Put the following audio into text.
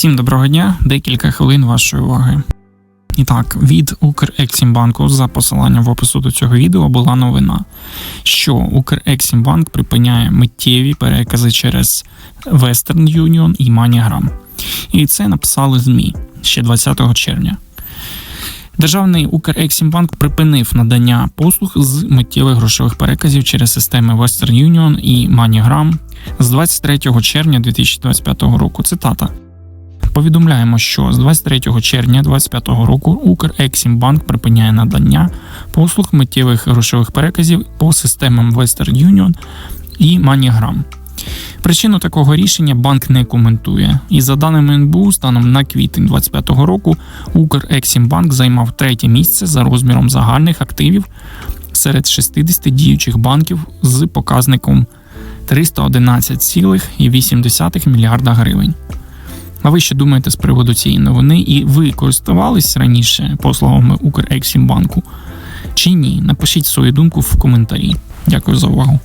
Всім доброго дня, декілька хвилин вашої уваги. І так, від Укрексімбанку за посиланням в опису до цього відео була новина, що Укрексімбанк припиняє миттєві перекази через Western Union і MoneyGram. І це написали ЗМІ ще 20 червня. Державний Укрексімбанк припинив надання послуг з миттєвих грошових переказів через системи Western Union і MoneyGram з 23 червня 2025 року. Цитата. Повідомляємо, що з 23 червня 2025 року Укрексімбанк припиняє надання послуг миттєвих грошових переказів по системам Western Union і MoneyGram. Причину такого рішення банк не коментує. І за даними НБУ, станом на квітень 2025 року Укрексімбанк займав третє місце за розміром загальних активів серед 60 діючих банків з показником 311,8 мільярда гривень. А ви що думаєте з приводу цієї новини? І ви користувались раніше послугами Укрексімбанку чи ні? Напишіть свою думку в коментарі. Дякую за увагу.